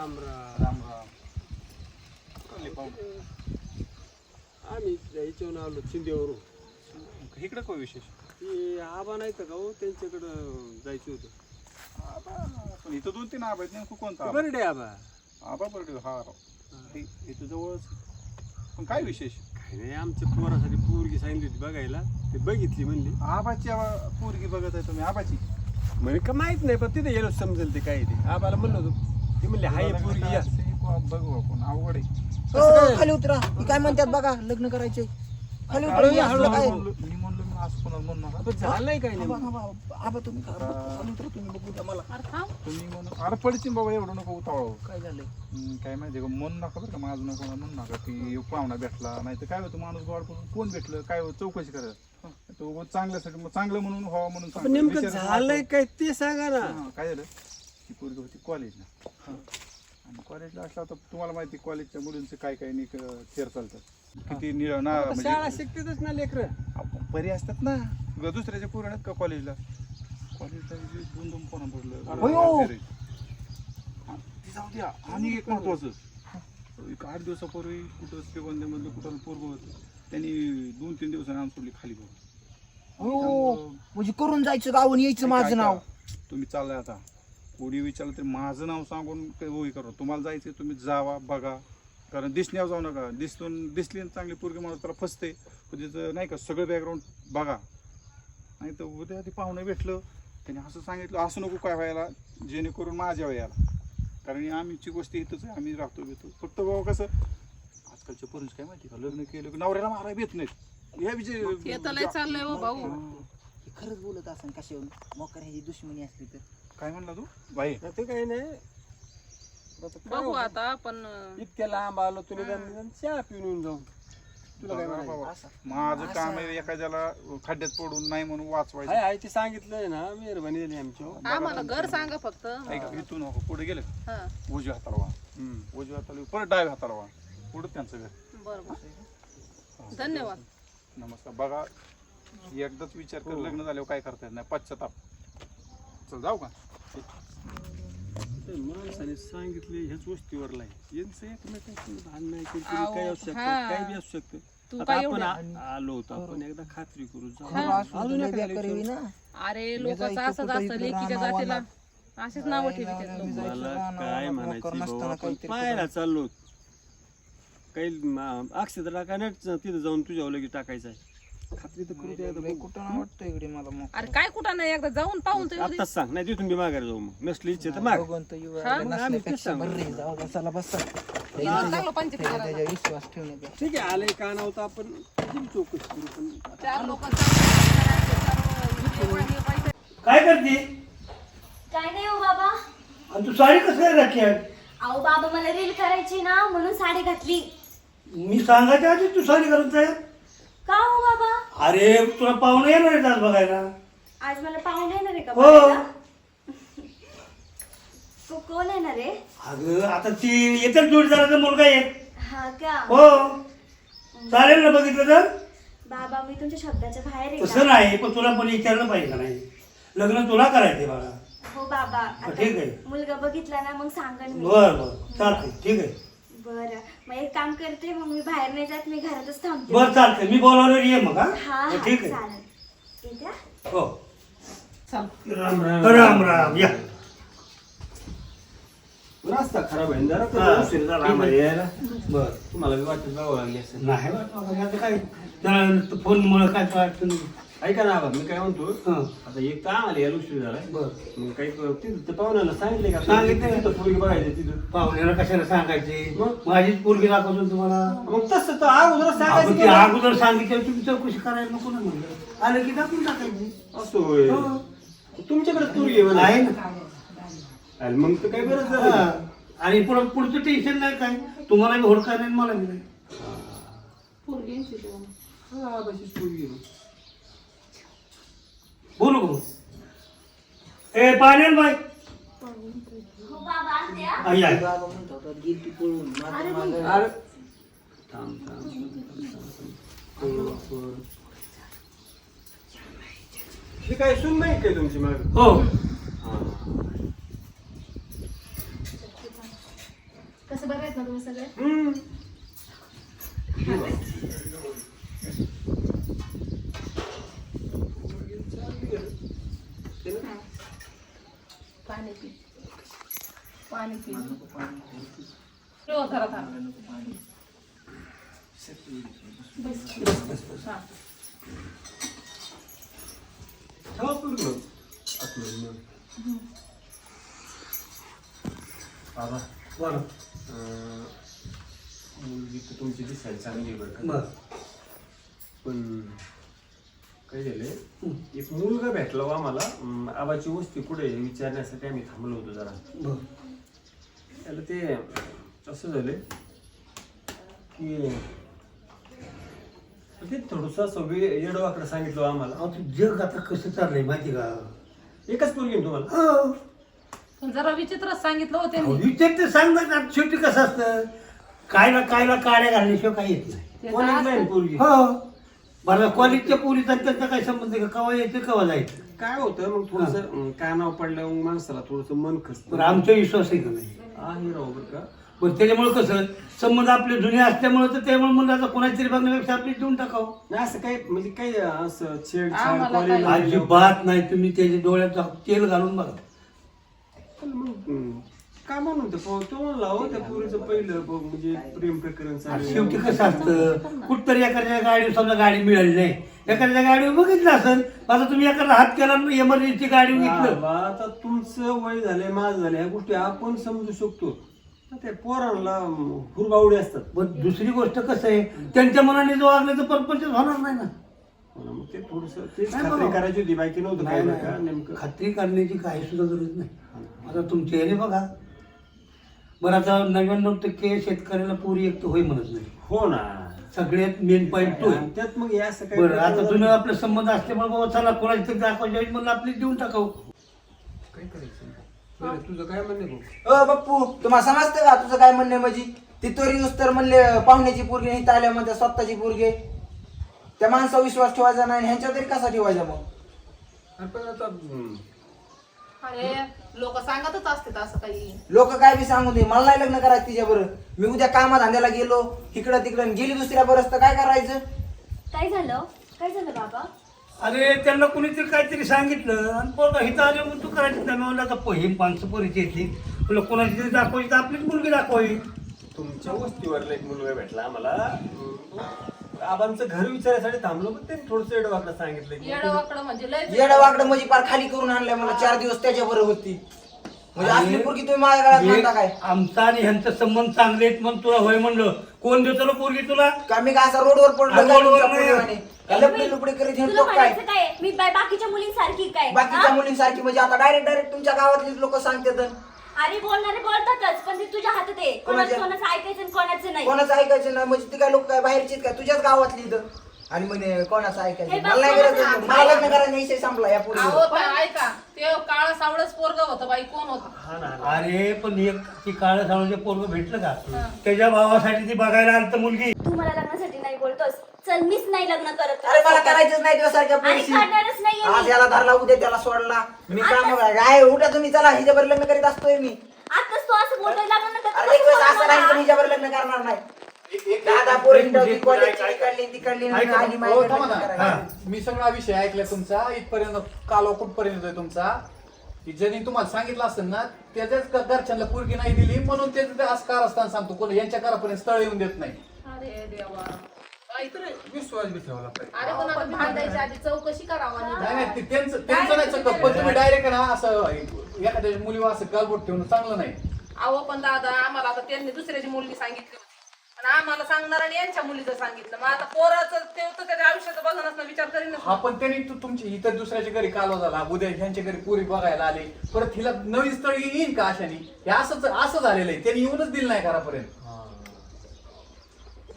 राम राम. राम राम. आम्ही याच्यावरून आलो चिंदेवरून इकडं काय विशेष? ते आबा नाही तर का हो? त्यांच्याकडं जायचं होतं. आबा पण इथं दोन तीन आबा आहेत नेमकं कोणता आबा? बरं डे आबा. आबा बरं हा राव. ते इथं जवळच पण काय विशेष? काय नाही आमच्या पोरासाठी पोरगी सांगितली होती बघायला. ते बघितली म्हणली. आबाची आबा पोरगी बघत आहे तुम्ही आबाची? म्हणे का माहीत नाही पण तिथे गेलो समजेल ते काय ते. आबाला म्हणलं होतं ते म्हणले हाय पोरगी या. बघू आपण अवघड आहे. हो, खाली उतरा. काय म्हणतात बघा लग्न करायचे. खाली उतरा हे असलं काय? मी म्हणलो मी असं कोणाला म्हणू नका. पण झालंय काय आबा, नाही आबा, आबा तुम्ही खा- खाली उतरा तुम्ही बघू द्या मला. तुम्ही म्हणून अरे बाबा एवढं नको उतावळ काय झालंय? काय माहिती का नका बरं का माझं नको म्हणू नका की पाहुणा भेटला नाही तर काय होतं माणूस गोड करून कोण भेटलं काय होतं चौकशी करत तो उगाच चांगल्यासाठी मग चांगलं म्हणून व्हावं म्हणून पण सांगतो. नेमकं झालंय काय ते सांगा ना. हा, काय झालं? ती पोरगी होती कॉलेजला आणि कॉलेजला असला तर तुम्हाला माहिती कॉलेजच्या मुलींचं काय काय निक थेर चालतात. किती निळ ना आता शाळा म्हणजे शिकतेच ना लेकर. परी असतात ना. ग- दुसऱ्याच्या पोरं आहेत का कॉलेजला कॉलेजला जे दोन. भरलं ती जाऊ द्या. आणि एक महत्वाचं. एक आठ दिवसापूर्वी कुठं श्रीगोंद्यामधलं कुठं पोरग होतं त्यांनी दोन तीन दिवसांनी आम सोडली खाली बघ हो. म्हणजे करून जायचं गावून यायचं माझं नाव. तुम्ही चाललाय आता. कोणी विचारलं तरी माझं नाव सांगून काही होई करा तुम्हाला जायचं तुम्ही जावा बघा. कारण दिसण्यावर जाऊ नका. दिसून दिसली चांगली पोरगी माणूस त्याला फसते. पण तिचं नाही का सगळं बॅकग्राऊंड बघा. नाही तर उद्या ते पाहुणं भेटलं. त्याने असं सांगितलं असं नको काय व्हायला. जेणेकरून माझ्या वयाला. कारण आमची गोष्ट इथंच आहे. आम्ही राहतो भेटतो फक्त बाबा कसं आजकालच्या पोरींच काय माहिती का? लग्न केलं की नवऱ्याला मारायला भेट नाहीत. ह्या हे तर लय चाललंय हो भाऊ. हा. हे खरंच बोलत असेल कशावरून? मोकर ह्याची दुश्मनी असली तर. काय म्हणला तू? बाई. ते काही नाही. आता काय बघू होतं? आता पण अं, इतक्या लांब आलो तुला चहा पिऊन येऊन जाऊ. तुला काय म्हणायचं? बाबा. असं. माझं काम आहे एखाद्याला खड्ड्यात पडून नाही म्हणून वाचवायचं. हाय हाय ते सांगितलंय ना मेहरबानी झाली आमची. हो. आम्हाला घर सांगा फक्त. ऐका इथून नको पुढे गेलं. हा. उजव्या हाताला वा हम्म. उजव्या हाताला परत डाव्या हाताला वा पुढे त्यांचं घर. बरोबर. धन्यवाद. नमस्कार. बघा एकदाच विचार कर लग्न झाल्यावर काय करता येत नाही? पश्चाताप. चल जाऊ का? माणसाने सांगितले ह्याच वस्तीवर आहे. यांचं एकमेकांचं भांडण आहे किरकिरी आहो, काय असू शकतं. काय बी असू शकतं. तू आता काय आपण एवढं आ- आलो होतो आपण एकदा खात्री करू जाऊ. अजून अरे लोक असंच असतं लेकीच्या जातीला. असेच नावं ठेवतात मला काय म्हणायचं भाऊ आपण पाहायला चाललो काही अक्षर टाकायला तिथं जाऊन तुझ्या लगेच टाकायचं आहे. खात्री तर करू द्या कुठं ना वाटतं इकडे मला मग? अरे काय कुठं नाही एकदा जाऊन पाहून तर येऊ दे. आत्ताच सांग नाही तिथून बी मागायला जाऊ मग. नसली इच्छा तर माग भगवंत हा? जाऊ चला बसा. पंचायत करायला. त्याच्या विश्वास ठेवण्यात ठीक आहे आले का नव्हतं आपण. किती चौकशी करू पण चार लोक काय काय करते? काय नाही हो बाबा. आणि तू साडी कसं काय घातली आहे? अहो बाबा मला रील करायची ना म्हणून साडी घातली. मी सांगायच्या आधी तू साडी घालत आहे का हो बाबा? अरे तुला पाहुणे येणार आहेत आज बघायला. आज मला पाहुणे येणार आहे का हो. बघायला? को- कोण येणार आहे? अगं आता ती येतात जोडीदाराचा मुलगा एक हा का? हो. चालेल ना बघितलं तर? बाबा मी तुमच्या शब्दाच्या बाहेर आहे तसं का? नाही पण तुला पण विचारलं पाहिजे का नाही? लग्न तुला करायचंय बाळा. हो बाबा आता ठीक आहे. मुलगा बघितला ना मग सांगन मी. बर बर. चालतंय. ठीक आहे. बरं. मग एक काम करते मग मी बाहेर नाही जात मी घरातच थांबते. बर चालतंय. मी बोलावलं ये मग हा? हा हा ठीक आहे. चालेल. हो? चल. राम राम. राम राम. या. रस्ता खराब आहे. जरा हा. तर उशीर झाला आम्हाला यायला. बर. तुम्हाला बी वाटत जावं लागली असेल? नाही वाटलं आता काय? जरा फोनमुळे काय अडचण नाही. ऐका ना आबा मी काय म्हणतो हं. आता एक तर आम्हाला यायला उशीर झालाय बर मग काही क- तिथं तर पाहुण्याला सांगितले का सांगितलंय. तिथं पोरगी बघायची तिथं पाहुण्याला कशाला सांगायचे मग? माझीच पोरगी दाखवतो तुम्हाला मग तसं तर अगोदर आपण सांगायचं ते अगोदर सांगितलं तुम्ही चौकशी करायला नको ना म्हणलं आलं की दाखवून टाकायची असं होय हो. तुमच्याकडे पोरगी आहे म्हणे. ना आणि मग तर काही गरज झाली हा. आणि पुढं पुढचं टेन्शन नाही काय तुम्हाला बी होडका नाही आणि मला बी नाही पोरगी. हा, आबाचीच पोरगी आहे. बोलू का ए बाई हो बाबा आणते हा. आई आहे बाबा म्हणत होता गेली ती पळून मागं- अरे थांब थांब थांब, थांब, थांब. पोर, पोर. ही काय सून नाही काय तुमची माग हो सगळं हम्म. पाणी पी पाणी पी अं, मुलगी तर तुमची दिसायला चांगली आहे बरं का? पण काय झालंय? एक मुलगा भेटला हो आम्हाला. आबाची वस्ती कुठे आहे विचारण्यासाठी आम्ही थांबलो होतो जरा. बरं. त्याला ते असं झालंय की ते थोडंसं असं वे येडवाकडे सांगितलं आम्हाला. अहो ते जग आता कसं चाललंय माहिती का? एकच पोरगी तुम्हाला? हो. पण जरा विचित्रच सांगितलं हो अहो, त्यांनी विचार ते सांगतात ना शेवटी कसं असतं? काय ना काय ना काड्या घालण्याशिवाय काही येत नाही. ते नाही असतं. पोरगी. हो. बरं कॉलेजच्या पोलीस आणि त्यांचा काय संबंध आहे का? कवा यायचं कवा जायचं? काय होतं मग थोडस कानावर पडलं मग माणसाला थोडस मन खसत बरं आमचा विश्वास आहे का नाही? आहे राव बरं का? पण त्याच्यामुळे कसं संबंध आपले जुने असल्यामुळे तर त्यामुळे म्हणलं आता कोणाची तरी बघण्यापेक्षा आपली देऊन टाकावं. नाही असं काही म्हणजे काही असं छेडछाड आम्हाला काही- अजिबात नाही तुम्ही त्याच्या डोळ्यात तेल घालून बघा. हम्म, का म्हणून ते प- तो म्हणला हो त्या पोरीचं पहिलं म्हणजे प्रेम प्रकरण शेवटी कसं असतं? कुठतरी एखाद्या गाडी समजा गाडी मिळाली नाही. एखाद्या गाडीवर बघितलं असेल आता तुम्ही एखादा हात केला एमर्जन्सी गाडी घेतलं बाबा, आता तुमचं वय झालंय माझ झालंय ह्या गोष्टी आपण समजू शकतो. पण त्या पोरांना हुरबावडी असतात. पण दुसरी गोष्ट कसं आहे? त्यांच्या मनाने जो वागलं तर परपंच होणार नाही ना. हो मग ते थोडस तेच नाही खात्री बाबा. करायची होती बाकी नव्हतं काय नाही, बरं का नाही. नेमकं. खात्री करण्याची काही सुद्धा गरज नाही. आता तुमच्या याने बघा बरं आता नव्याण्णव टक्के शेतकऱ्याला पुरी एक तर होय म्हणत नाही. हो ना. सगळ्यात मेन पॉईंट तो आहे. त्यात मग असं काय बरं आता जुनं आपले संबंध असल्यामुळे बाबा चला कोणाची तरी दाखवायची म्हणून आपली देऊन टाकावं. काय करायचं? बरं, तुझं काय म्हणणे भाऊ? अ बप्पू तुम्हाला समजतं का तुझं काय म्हणणं आहे म्हणजे ती तोरी तर म्हणले पाहुण्याची पोरगी नाही आल्या म्हणते स्वतःची पोरगी त्या माणसावर विश्वास ठेवायचा नाही ह्यांच्यावर तरी कसा ठेवायचा मग? अरे पण आता हम्म, अरे लोक सांगतच असतात असं काही. लोक काय बी सांगू दे मला नाही लग्न करायचं तिच्या बरं मी उद्या कामा धंद्याला गेलो इकडं तिकडं आणि गेली दुसऱ्या बरं तर काय करायचं? काय झालं? काय झालं बाबा? अरे त्यांना कुणीतरी काहीतरी सांगितलं आणि पोरगा हिथं आले मग तू करायचं नाही. म्हणलं आता प- हे माणसं परिचय येते तुला कोणाची तरी दाखवायची तर आपलीच मुलगी दाखवावी. तुमच्या वस्तीवरला एक मुलगा भेटला आम्हाला. आबांचं घर विचारायसाठी थांबलो पण त्यांनी थोडस एडवाकडे सांगितलं की येडवाकडं म्हणजे लय येडा वाकडं म्हणजे पार खाली करून आणलंय मला चार दिवस त्याच्या बरं होती. म्हणजे असली पोरगी तुम्ही माझ्या गळ्यात म्हणता काय? एक आमचा आणि ह्यांचा संबंध चांगले आहेत म्हणून तुला होय म्हणलं. कोण देतो रे पोरगी तुला? का मी काय असा रोडवर पडलो अरे काय रोडवर तुमच्या नाही. पोरीवाने? का लपडी लुपडी करीत तुला हिंडतो काय? म्हणायचं काय? मी बाकीच्या मुलींसारखी काय? बाकीच्या हा? मुलींसारखी म्हणजे आता डायरेक्ट डायरेक्ट तुमच्या गावातली लोक सांगतात. अरे बोलणारे बोलतातच पण ते तुझ्या हातात आहे. कोणाचं कोणाच्या? कोणाचं ऐकायचं आणि कोणाचं नाही. कोणाचं ऐकायचं नाही म्हणजे ती काय लोक काय बाहेरची काय तुझ्याच गावातली इथं. आणि म्हणे कोणाचं ऐकायचं हे बघ, मला नाही कोणाचं नाही. मला लग्न करायचा विषय संपला या अहो पुढे पण ऐका ते काळा सावळच पोरग होतं बाई कोण होतं. अरे पण एक ती काळं सावळचे पोरग भेटलं का? त्याच्या भावासाठी ती बघायला आलं मुलगी. तू मला लग्नासाठी नाही बोलतोस. चल मीच नाही लग्न करत अरे मला करायचंच नाही तुझ्यासारख्या आणि पोरीशी करणारच नाहीये आज मी. याला धरला उद्या त्याला सोडला. मी काम काय उठा तुम्ही चला हिच्यावर लग्न करीत असतोय मी. आताच तू असं अरे एक वेळेस असं नाही पण हिच्यावर लग्न करणार नाही. दादा पोरी कॉलेजची तिकडली तिकडली ऐका, आणि हो, माझ्याकडे थांबा लग्न ना. करायचं. हा. मी सगळा विषय ऐकला तुमचा. इथपर्यंत कालो कुठपर्यंत तुमचा? की ज्यांनी तुम्हाला सांगितलं असेल ना त्याच्याच घरच्यांना पोरगी नाही दिली म्हणून त्याचं ते असं कारस्थान सांगतो. कोण यांच्या घरापर्यंत स्थळ येऊन देत नाही. अरे देवा. काहीतरी विश्वास बी ठेवला पाहिजे अरे पण आता भांडायच्या आधी चौकशी करावा नाही निदान. नाही ते त्यांचं त्यांचं नाही चक्क पण तुम्ही डायरेक्ट ना असं एखाद्या मुलीवर असं गालबोट ठेवणं चांगलं नाही. अहो पण दादा आम्हाला आता त्यांनी दुसऱ्याची मुलगी सांगितली होती. पण आम्हाला सांगणार आणि यांच्या मुलीचं सांगितलं. मग आता पोराचं ते तर त्याच्या आयुष्याचं ना विचार करीन हा पण त्यांनी तू तुमची इतर दुसऱ्याच्या घरी कालवा झाला. उद्या ह्यांच्या घरी पुरी बघायला आले. परत हिला नवीन स्थळ येईन का अशाने? हे असंच असं झालेलं आहे. त्यांनी येऊनच दिलं नाही घरापर्यंत.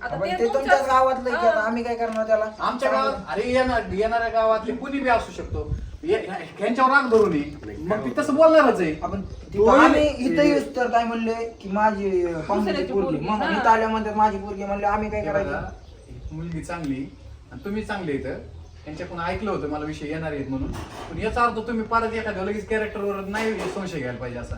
आता आपण ते तुमच्याच गावातलं आहे की आता हा. आम्ही काय करणार त्याला? आमच्या गावात अरे येणार येणाऱ्या गावातले कुणी बी असू शकतो. ये- ह्यांच्यावर राग धरून ये. मग ती तसं बोलणारच आहे. आपण तिथं आम्ही इथं येऊस तर काय म्हणले की माझी पाहुण्याची दुसऱ्याची पोरगी. पोरगी, मग हा. इथं आल्या म्हणतात माझी पोरगी म्हणले आम्ही काय हे बघा, करायचं? मुलगी चांगली आणि तुम्ही चांगले इथं. यांच्याकडून ऐकलं होतं मला विषय येणार आहेत म्हणून. पण याचा अर्थ तुम्ही परत एखाद्या लगेच कॅरेक्टरवर नाही संशय घ्यायला पाहिजे असा.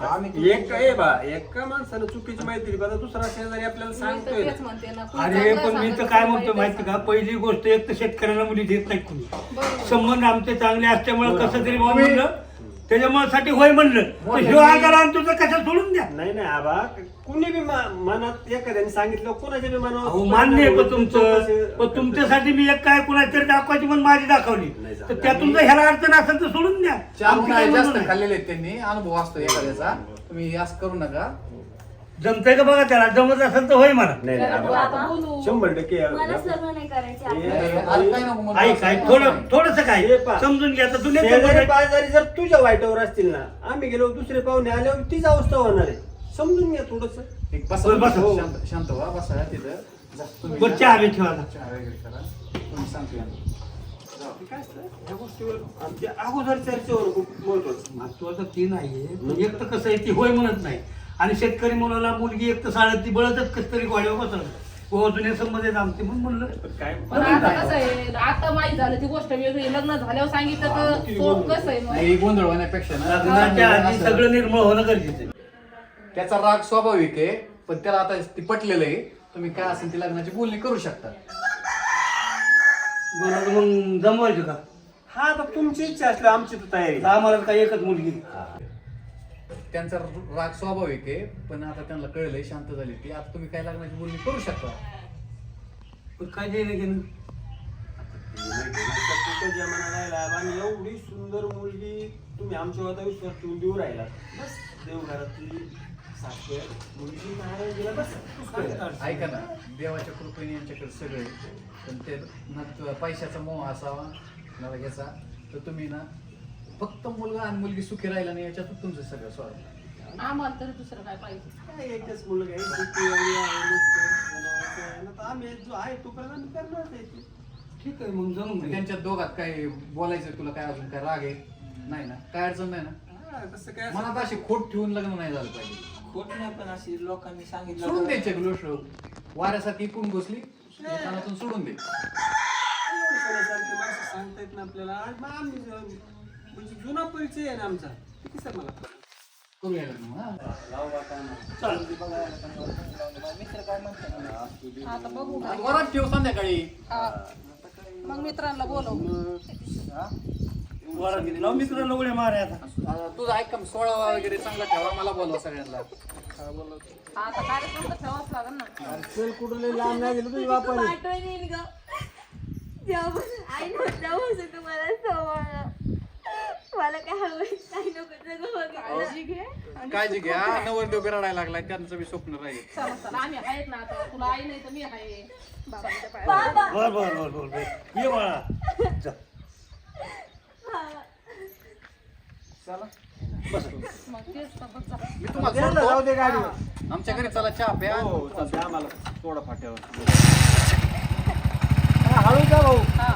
आम्ही एक ए बा एका माणसानं चुकीची माहिती दिली बघा दुसरा शेजारी आपल्याला मी तर सांगतोय. तेच म्हणते ना कुणी अरे चांगलं पण मी तर काय म्हणतो माहिती का? पहिली गोष्ट एक तर शेतकऱ्याला मुली देत नाही कुणी. बरोबर. संबंध आमचे चांगले असल्यामुळे कसं तरी म्हणलं त्याच्यामुळे साठी होय म्हणलं. ह्यो आजार आणि तुझं कसं सोडून द्या. नाही नाही आबा. कुणी बी मनात एखाद्याने सांगितलं कोणाच्या बी मनावर अहो मान्य आहे पण तुमचं. पण तुमच्यासाठी मी एक काय कुणाची तरी दाखवायची पण माझी दाखवली. तर त्यातून जर ह्याला अडचण असेल तर सोडून द्या. चार. खाल्लेले आहेत त्यांनी. अनुभव असतो एखाद्याचा. तुम्ही असं करू नका. जमतंय का बघा त्याला जमत असेल तर होय म्हणा नाही आता बोलू. शंभर टक्के मला सर्व नाही करायचे हे- आता. आज काय नको म्हणू आई असं. काय थोडं थोडस काय हे पहा. समजून घ्या तर दुनिया शेजारी पाजारी जर तुझ्या वाईटावर असतील ना आम्ही गेलो दुसरे पाहुणे आल्यावर तीच अवस्था होणार आहे समजून घ्या थोडस एक बसा बसा. शांत शांत व्हा बसा तिथं जा, तुम्ही बरं जा. चहा बी ठेवा आता. चहा वगैरे करा तुम्ही सांगतो यांना. काय असतं ह्या गोष्टीवर आमच्या अगोदर चर्चेवर खूप महत्वाचं महत्वाचं ते नाहीये एक तर कसं आहे ती होय म्हणत नाही आणि शेतकरी मुलाला मुलगी एक तर साळत ती बळतच कस तरी गोड्यावर बसवलं. हो जुन्या संबंध आहेत आमचे म्हणून म्हणलं. काय पण आता कसं आहे आता माहीत झालं ती गोष्ट वेगळी. लग्न झाल्यावर सांगितलं तर तो कसं आहे मग? गोंधळ होण्यापेक्षा ना. लग्नाच्या आधी सगळं निर्मळ होणं गरजेचं आहे. त्याचा राग स्वाभाविक आहे पण त्याला आता ती पटलेलं आहे. तुम्ही काय असेल ती लग्नाची बोलणी करू शकता. बरं मग जमवायचं का? हा आता तुमची इच्छा असली आमची तर तयारी आम्हाला काय एकच मुलगी. त्यांचा राग स्वाभाविक आहे पण आता त्यांना कळलंय शांत झाली ती आता तुम्ही काय लग्नाची बोलणी करू शकता पण काय घेणं तुमच्या जमाना राहिला आणि एवढी सुंदर मुलगी तुम्ही आमच्यावर आता विश्वास ठेवून देऊ राहिला बस देवघरातली सासू आहे. मुलगी नारायण दिला बस. ऐका ना देवाच्या कृपेने यांच्याकडे सगळे पण ते ना पैशाचा मोह असावा ना घ्यायचा तर तुम्ही ना फक्त मुलगा आणि मुलगी सुखी राहिला नाही याच्यातच तुमचं सगळं स्वार्थ आम्हाला तरी दुसरं काय पाहिजे? काय एकच मुलगा आहे सुट्टी एवढी आहे, मस्त आहे. आता आम्ही जो आहे तोपर्यंत आम्ही करणारच आहे ते. ठीक आहे मग जमून घे. त्यांच्या दोघात काय बोलायचं तुला काय अजून काय राग आहे? नाही ना? काय अडचण नाही ना? हा, तसं काय मनात अशी खोट ठेवून लग्न नाही झालं पाहिजे. खोट नाही पण अशी लोकांनी सांगितलं सोडून द्यायचे गोष्ट वाऱ्यासारखी इकून घुसली कानातून सोडून दे. एवढं माणसं सांगतायत ना आपल्याला. आज मग आम्ही ज- म्हणजे जुना परिचय आहे ना आमचा. किती सर मला? करूया लग्न हा. मित्र आता बघू. आणि वरात ठेव संध्याकाळी. हा. मग मित्रांना बोलव. लाव मित्राला उड्या मारा आता. तुझा ऐक का सोळा वगैरे चांगला ठेवा मला बोलवा सगळ्यांना. आता कार्यक्रम तर ठेवाच लागेल ना. चल कुठं लय लांब नाही गेलो तुझी बापा पाठवून येईन ग. जेव्हापासून आई नव्हतं तुम्हाला सवय मला काय हवं काही नको सगळं बघितलं काळजी घ्या नवरदेव रडायला लागलाय. त्यांचं बी स्वप्न राहील. चला चला आम्ही आहेत ना आता. तुला आई नाही तर मी आहे. बाबाच्या पायावर. बाबा. बर बर बर बर बर ये बाळा. जा. बाबा चला मग तेच तर बघ जा. मी तुम्हाला जाऊ सोडतो. दे गाडीवर. आमच्या घरी चला चहा प्या. हो चालतंय आम्हाला थोडा फाट्यावर. हळू जा भाऊ. हा.